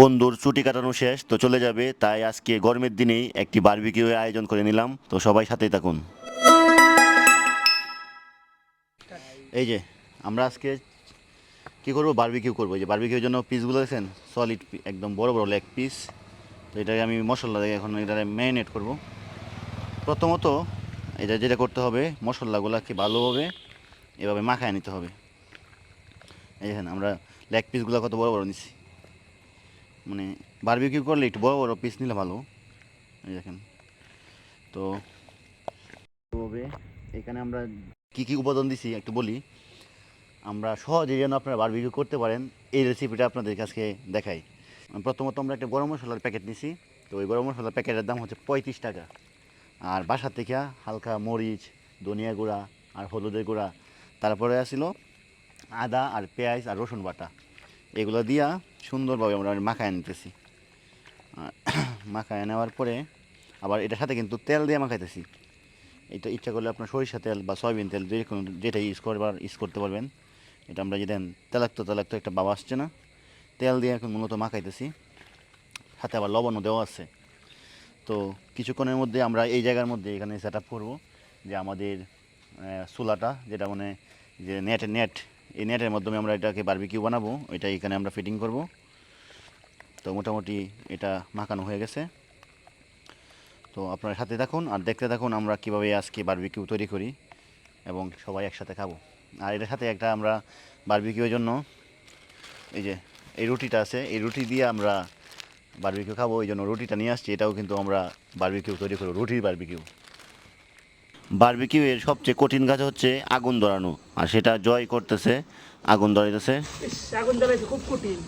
বন্ধুর ছুটি কাটানো শেষ, তো চলে যাবে। তাই আজকে গরমের দিনেই একটি বারবিকিউ আয়োজন করে নিলাম। তো সবাই সাথেই থাকুন। এই যে, আমরা আজকে কি করব? বারবিকিউ করব। এই যে বারবিকিউর জন্য পিসগুলো দেখছেন? সলিড একদম বড় বড় লেগ পিস তো এটাকে আমি মশলা দিয়ে এখন এটা ম্যারিনেট করব। প্রথমত এটা যেটা করতে হবে, মশলাগুলোকে ভালোভাবে এভাবে মাখায় নিতে হবে। এই আমরা লেগ পিসগুলো কত বড় বড় নিছি। মানে বারবিকিউ করলে একটু বড় বড় পিস নিলে ভালো। এই দেখেন। তো এভাবে এখানে আমরা কি কি উপাদান দিছি একটু বলি। আমরা সহজে যেন আপনারা বারবিকিউ করতে পারেন, এই রেসিপিটা আপনাদের কাছে দেখাই। প্রথমত আমরা একটা গরম মশলার প্যাকেট নিছি। তো ওই গরম মশলার প্যাকেটের দাম হচ্ছে পঁয়ত্রিশ টাকা। আর বাসা থেকে হালকা মরিচ, ধনিয়া গুঁড়া আর হলুদের গুঁড়া। তারপরে আসিল আদা আর পেঁয়াজ আর রসুন বাটা। এগুলো দিয়া সুন্দরভাবে আমরা মাখায় নিতেছি। মাখায় নেওয়ার পরে আবার এটার সাথে কিন্তু তেল দিয়ে মাখাইতেছি। এটা ইচ্ছা করলে আপনার সরিষা তেল বা সয়াবিন তেল যে কোনো যেটা ইউজ করবার ইউজ করতে পারবেন। এটা আমরা যে দেন তেলাক্ত তেলাক্ত একটা বাবা আসছে না, তেল দিয়ে এখন মূলত মাখাইতেছি। সাথে আবার লবণও দেওয়া আছে। তো কিছুক্ষণের মধ্যে আমরা এই জায়গার মধ্যে এখানে সেট আপ করব যে আমাদের চুলাটা যেটা মানে যে নেট নেট এই নেটের মাধ্যমে আমরা এটাকে বার্বিকিউ বানাবো, এটা এখানে আমরা ফিটিং করব। তো মোটামুটি এটা মাখানো হয়ে গেছে। তো আপনার সাথে থাকুন আর দেখতে থাকুন আমরা কীভাবে আজকে বারবিকিউ তৈরি করি এবং সবাই একসাথে খাব। আর এটার সাথে একটা আমরা বারবিকিউর জন্য এই যে, এই রুটিটা আছে, এই রুটি দিয়ে আমরা বারবিকিউ খাব, এই জন্য রুটিটা নিয়ে আসছি, এটাও কিন্তু আমরা বারবিকিউ তৈরি করব, রুটির বারবিকিউ বারবিকিউ এর সবচেয়ে কঠিন কাজ হচ্ছে আগুন ধরানো। আর সেটা জয় করতেছে আগুন ধরাইতেছে। আগুন জ্বালাইছে খুব কঠিন।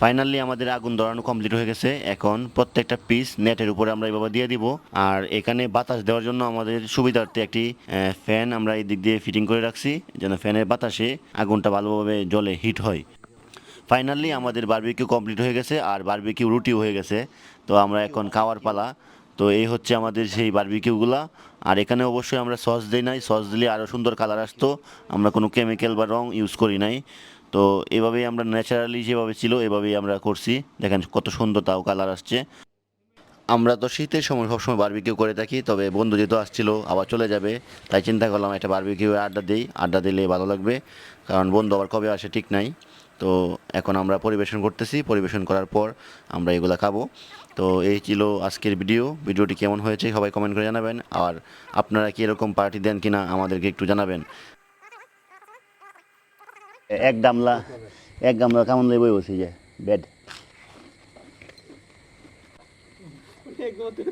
ফাইনালি আমাদের আগুন ধরানো কমপ্লিট হয়ে গেছে। এখন প্রত্যেকটা পিস নেটের উপরে আমরা এভাবে দিয়ে দিব। আর এখানে বাতাস দেওয়ার জন্য আমাদের সুবিধার্থে একটি ফ্যান আমরা এই দিক দিয়ে ফিটিং করে রাখছি যেন ফ্যানের বাতাসে আগুনটা ভালোভাবে জলে হিট হয়। ফাইনালি আমাদের বার্বিকিউ কমপ্লিট হয়ে গেছে আর বার্বিকিউ রুটিও হয়ে গেছে। তো আমরা এখন খাওয়ার পালা। তো এই হচ্ছে আমাদের সেই বারবিকিউগুলা আর এখানে অবশ্যই আমরা সস দিই নাই। সস দিলে আরও সুন্দর কালার আসতো। আমরা কোনো কেমিক্যাল বা রং ইউজ করি নাই। তো এভাবেই আমরা ন্যাচারালি যেভাবে ছিল, এভাবেই আমরা করছি। দেখেন কত সুন্দর তাও কালার আসছে। আমরা তো শীতের সময় সবসময় বারবিকিউ করে থাকি, তবে বন্ধু যেহেতু আসছিল, আবার চলে যাবে। তাই চিন্তা করলাম একটা বারবিকিউ আড্ডা দিই। আড্ডা দিলে ভালো লাগবে। কারণ বন্ধু আবার কবে আসে ঠিক নাই। তো এখন আমরা পরিবেশন করতেছি। পরিবেশন করার পর আমরা এগুলো খাব। তো এই ছিল আজকের ভিডিও। ভিডিওটি কেমন হয়েছে সবাই কমেন্ট করে জানাবেন। আর আপনারা কি এরকম পার্টি দেন কিনা আমাদেরকে একটু জানাবেন। এক গামলা এক গামলা কেমন লেবই বসে যে বেড একদম তুই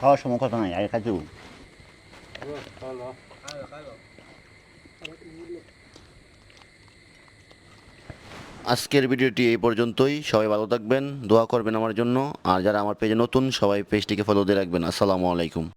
খাওয়ার সময় কথা নাই আগে খাইছো? আজকের ভিডিওটি এই পর্যন্তই। সবাই ভালো থাকবেন দোয়া করবেন আমার জন্য। আর যারা আমার পেজে নতুন সবাই পেজটিকে ফলো দিয়ে রাখবেন। আসসালামু আলাইকুম।